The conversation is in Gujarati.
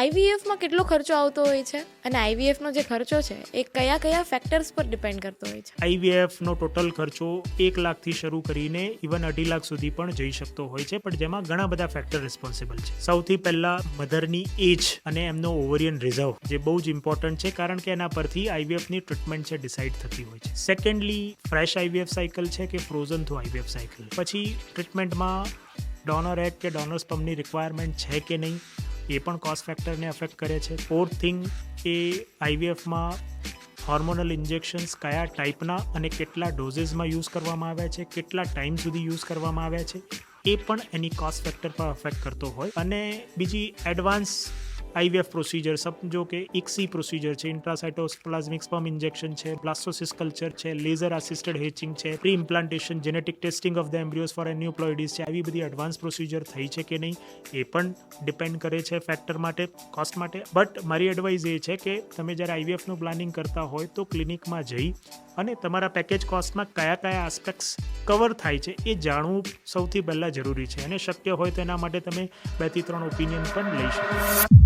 આઈવીએફમાં કેટલો ખર્ચો આવતો હોય છે અને આઈવીએફનો જે ખર્ચો છે એ કયા કયા ફેક્ટર્સ પર ડિપેન્ડ કરતો હોય છે? આઈવીએફનો ટોટલ ખર્ચો એક લાખથી શરૂ કરીને ઇવન અઢી લાખ સુધી પણ જઈ શકતો હોય છે, પણ જેમાં ઘણા બધા ફેક્ટર રિસ્પોન્સિબલ છે. સૌથી પહેલા મધરની એજ અને એમનો ઓવરિયન રિઝર્વ જે બહુ જ ઇમ્પોર્ટન્ટ છે, કારણ કે એના પરથી આઈવીએફની ટ્રીટમેન્ટ છે ડિસાઇડ થતી હોય છે. સેકન્ડલી ફ્રેશ આઈવીએફ સાયકલ છે કે ફ્રોઝન થ્રુ આઈવીએફ સાયકલ પછી ટ્રીટમેન્ટમાં ડોનર એગ કે ડોનર સ્પમની રિક્વાયરમેન્ટ છે કે નહીં? એ પણ કોસ્ટ ફેક્ટરને અફેક્ટ કરે છે. ફોર્થ થિંગ એ આઈવીએફમાં હોર્મોનલ ઇન્જેક્શન્સ કયા ટાઈપના અને કેટલા ડોઝીસમાં યુઝ કરવામાં આવ્યા છે, કેટલા ટાઈમ સુધી યુઝ કરવામાં આવ્યા છે, એ પણ એની કોસ્ટ ફેક્ટર પર અફેક્ટ કરતો હોય. અને બીજી એડવાન્સ આઈવીએફ પ્રોસિજર સમજો કે ઇક્સી પ્રોસિજર છે ઇન્ટ્રાસાઇટોપ્લાઝમિક સ્પર્મ ઇન્જેક્શન છે બ્લાસ્ટોસિસ કલ્ચર છે લેઝર આસિસ્ટેડ હેચિંગ છે pre implantation genetic testing of the embryos for aneuploidies છે, આવી બધી એડવાન્સ પ્રોસિજર થઈ છે કે નહીં, એ પણ ડિપેન્ડ કરે છે ફેક્ટર માટે કોસ્ટ માટે. બટ મારી એડવાઇસ એ છે કે તમે જ્યારે આઈવીએફનું પ્લાનિંગ કરતા હોય તો ક્લિનિકમાં જઈ અને તમારા પેકેજ કોસ્ટમાં કયા કયા આસ્પેક્ટ્સ કવર થાય છે એ જાણવું સૌથી પહેલાં જરૂરી છે અને શક્ય હોય તો એના માટે તમે બેથી ત્રણ ઓપિનિયન પણ લઈ શકો.